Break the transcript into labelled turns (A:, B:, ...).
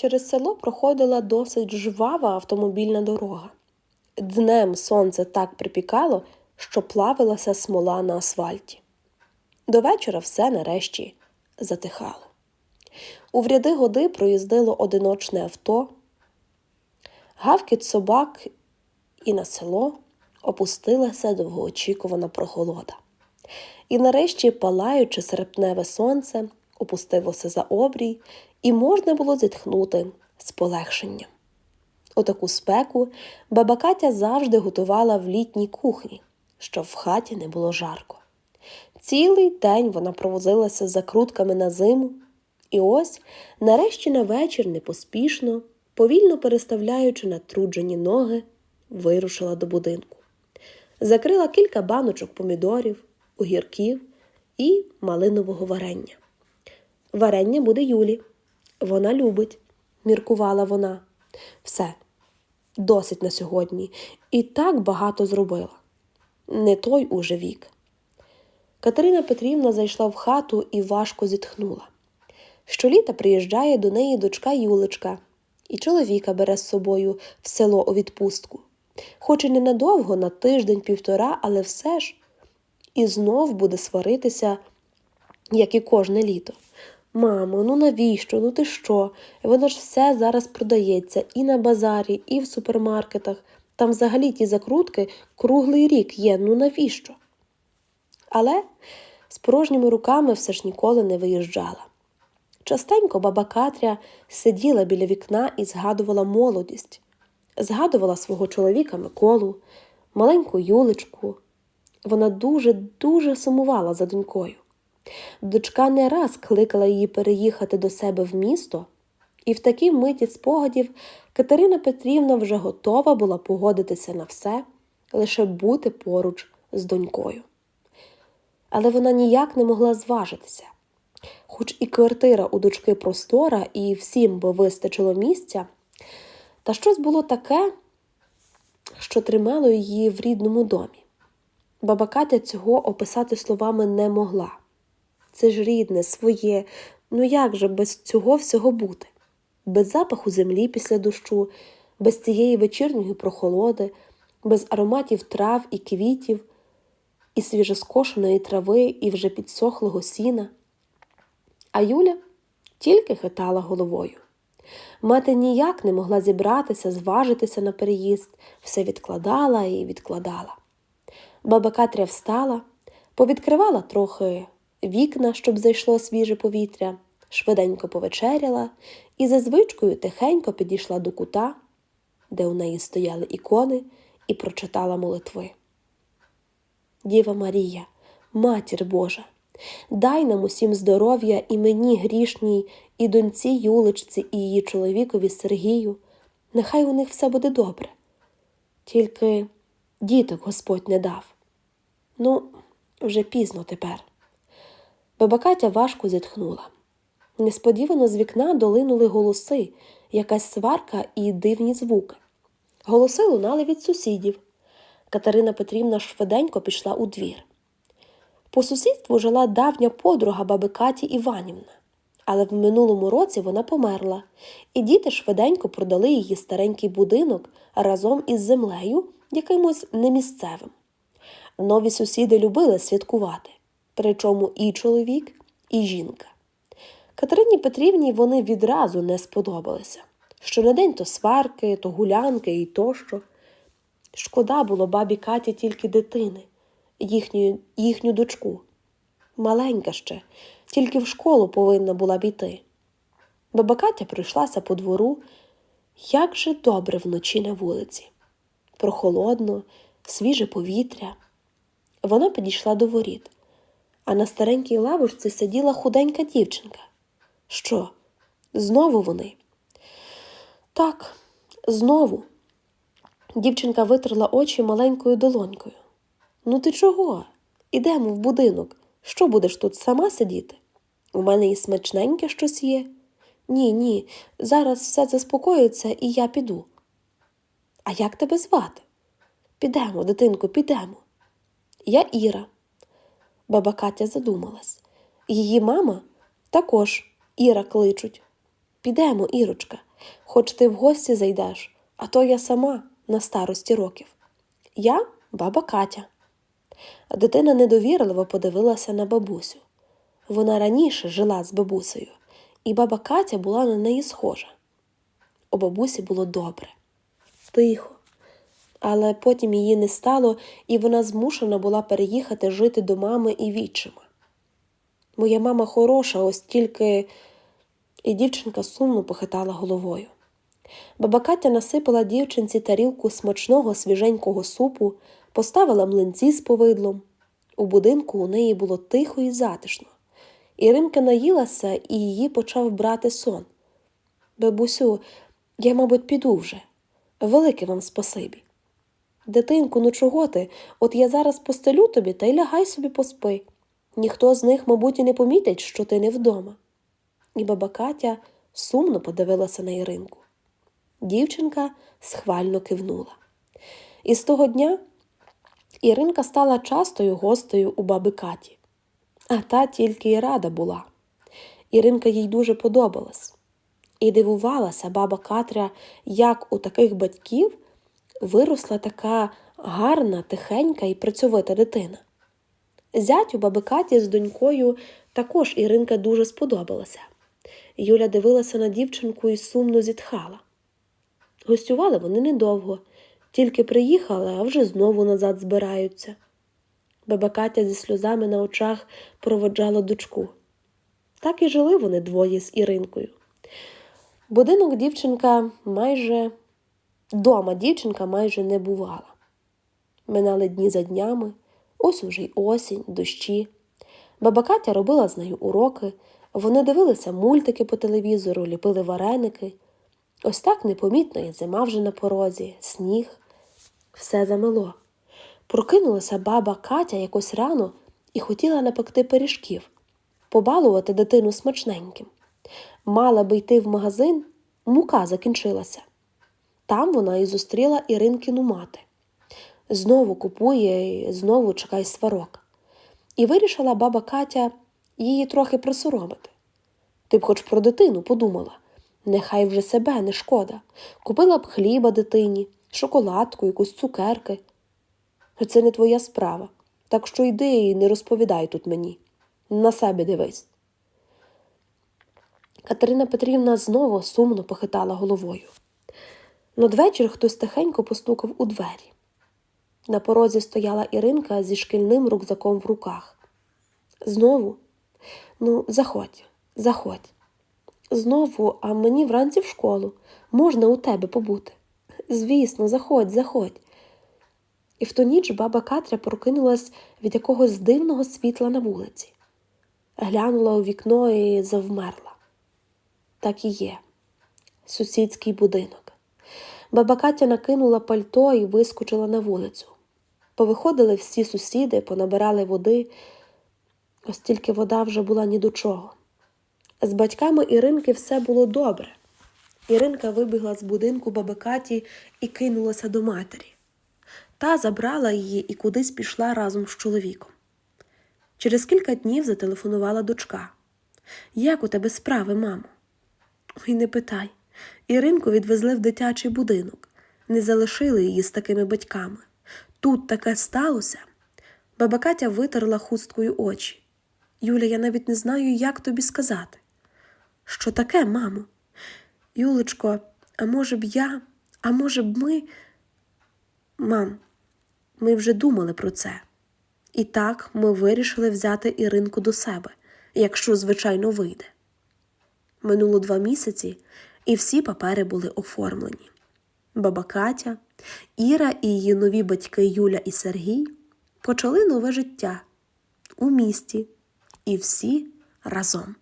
A: Через село проходила досить жвава автомобільна дорога. Днем сонце так припікало, що плавилася смола на асфальті. До вечора все нарешті затихало. У вряди годи проїздило одиночне авто, гавкіт собак, і на село опустилася довгоочікувана прохолода. І нарешті, палаючи серпневе сонце, опустилося за обрій, і можна було зітхнути з полегшенням. У таку спеку баба Катя завжди готувала в літній кухні, щоб в хаті не було жарко. Цілий день вона провозилася з закрутками на зиму, і ось, нарешті на вечір, непоспішно, повільно переставляючи натруджені ноги, вирушила до будинку. Закрила кілька баночок помідорів, огірків і малинового варення. Варення буде Юлі. Вона любить, міркувала вона. Все, досить на сьогодні, і так багато зробила. Не той уже вік. Катерина Петрівна зайшла в хату і важко зітхнула. Щоліта приїжджає до неї дочка Юлечка, і чоловіка бере з собою в село у відпустку. Хоч і ненадовго, на тиждень-півтора, але все ж і знов буде сваритися, як і кожне літо. Мамо, ну навіщо? Ну ти що? Воно ж все зараз продається і на базарі, і в супермаркетах. Там взагалі ті закрутки круглий рік є, ну навіщо? Але з порожніми руками все ж ніколи не виїжджала. Частенько баба Катря сиділа біля вікна і згадувала молодість, згадувала свого чоловіка Миколу, маленьку Юлечку. Вона дуже-дуже сумувала за донькою. Дочка не раз кликала її переїхати до себе в місто, і в такій миті спогадів Катерина Петрівна вже готова була погодитися на все, лише бути поруч з донькою. Але вона ніяк не могла зважитися. Хоч і квартира у дочки простора, і всім би вистачило місця, та щось було таке, що тримало її в рідному домі. Баба Катя цього описати словами не могла. Це ж рідне, своє, ну як же без цього всього бути? Без запаху землі після дощу, без цієї вечірньої прохолоди, без ароматів трав і квітів, і свіжоскошеної трави, і вже підсохлого сіна. А Юля тільки хитала головою. Мати ніяк не могла зібратися, зважитися на переїзд, все відкладала і відкладала. Баба Катря встала, повідкривала трохи вікна, щоб зайшло свіже повітря, швиденько повечеряла і за звичкою тихенько підійшла до кута, де у неї стояли ікони, і прочитала молитви. Діва Марія, матір Божа, дай нам усім здоров'я і мені грішній, і доньці Юлечці, і її чоловікові Сергію. Нехай у них все буде добре. Тільки діток Господь не дав. Ну, вже пізно тепер. Баба Катя важко зітхнула. Несподівано з вікна долинули голоси, якась сварка і дивні звуки. Голоси лунали від сусідів. Катерина Петрівна швиденько пішла у двір. По сусідству жила давня подруга баби Каті Іванівна, але в минулому році вона померла, і діти швиденько продали її старенький будинок разом із землею якимось немісцевим. Нові сусіди любили святкувати, причому і чоловік, і жінка. Катерині Петрівні вони відразу не сподобалися. Щонедень то сварки, то гулянки і тощо. Шкода було бабі Каті тільки дитини, їхню, їхню дочку. Маленька ще, тільки в школу повинна була б іти. Баба Катя пройшлася по двору, як же добре вночі на вулиці. Прохолодно, свіже повітря. Вона підійшла до воріт, а на старенькій лавочці сиділа худенька дівчинка. Що? Знову вони? Так, знову. Дівчинка витерла очі маленькою долонькою. Ну, ти чого? Ідемо в будинок. Що будеш тут сама сидіти? У мене і смачненьке щось є. Ні, ні, зараз все заспокоїться і я піду. А як тебе звати? Підемо, дитинко, підемо. Я Іра. Баба Катя задумалась. Її мама також Іра кличуть. Підемо, Ірочка, Хоч ти в гості зайдеш, а то я сама на старості років. Я баба Катя. Дитина недовірливо подивилася на бабусю. Вона раніше жила з бабусею, і баба Катя була на неї схожа. У бабусі було добре, тихо. Але потім її не стало, і вона змушена була переїхати жити до мами і відчима. Моя мама хороша, ось тільки. І дівчинка сумно похитала головою. Баба Катя насипала дівчинці тарілку смачного свіженького супу, поставила млинці з повидлом. У будинку у неї було тихо і затишно. Іринка наїлася і її почав брати сон. Бабусю, я, мабуть, піду вже. Велике вам спасибі. Дитинку, ну чого ти? От я зараз постелю тобі та й лягай собі поспи. Ніхто з них, мабуть, і не помітить, що ти не вдома. І баба Катя сумно подивилася на Іринку. Дівчинка схвально кивнула. І з того дня Іринка стала частою гостею у баби Каті, а та тільки й рада була. Іринка їй дуже подобалась. І дивувалася баба Катря, як у таких батьків виросла така гарна, тихенька і працьовита дитина. Зятю баби Каті з донькою також Іринка дуже сподобалася. Юля дивилася на дівчинку і сумно зітхала. Гостювали вони недовго, тільки приїхали, а вже знову назад збираються. Баба Катя зі сльозами на очах проводжала дочку. Так і жили вони двоє з Іринкою. Будинок дівчинка майже дома дівчинка майже не бувала. Минали дні за днями, ось уже й осінь, дощі. Баба Катя робила з нею уроки, вони дивилися мультики по телевізору, ліпили вареники. Ось так непомітно і зима вже на порозі, сніг. Все замело. Прокинулася баба Катя якось рано і хотіла напекти пиріжків, побалувати дитину смачненьким. Мала би йти в магазин, мука закінчилася. Там вона і зустріла Іринкину мати. Знову купує і знову чекає сварок. І вирішила баба Катя її трохи присоромити. Ти б хоч про дитину подумала. Нехай вже себе не шкода. Купила б хліба дитині, шоколадку, якусь цукерки. Це не твоя справа. Так що йди і не розповідай тут мені. На себе дивись. Катерина Петрівна знову сумно похитала головою. Надвечір хтось тихенько постукав у двері. На порозі стояла Іринка зі шкільним рюкзаком в руках. Знову, ну, заходь, заходь. Знову, а мені вранці в школу. Можна у тебе побути. Звісно, заходь, заходь. І в ту ніч баба Катря прокинулась від якогось дивного світла на вулиці. Глянула у вікно і завмерла. Так і є. Сусідський будинок. Баба Катя накинула пальто і вискочила на вулицю. Повиходили всі сусіди, понабирали води, ось тільки вода вже була ні до чого. З батьками Іринки все було добре. Іринка вибігла з будинку баби Каті і кинулася до матері. Та забрала її і кудись пішла разом з чоловіком. Через кілька днів зателефонувала дочка. Як у тебе справи, мамо? Ой, не питай. Іринку відвезли в дитячий будинок, не залишили її з такими батьками. Тут таке сталося. Баба Катя витерла хусткою очі. Юля, я навіть не знаю, як тобі сказати. Що таке, мамо? Юлечко, а може б я, а може б ми. Мам, ми вже думали про це. І так ми вирішили взяти Іринку до себе, якщо, звичайно, вийде. Минуло два місяці, і всі папери були оформлені. Баба Катя, Іра і її нові батьки Юля і Сергій почали нове життя у місті, і всі разом.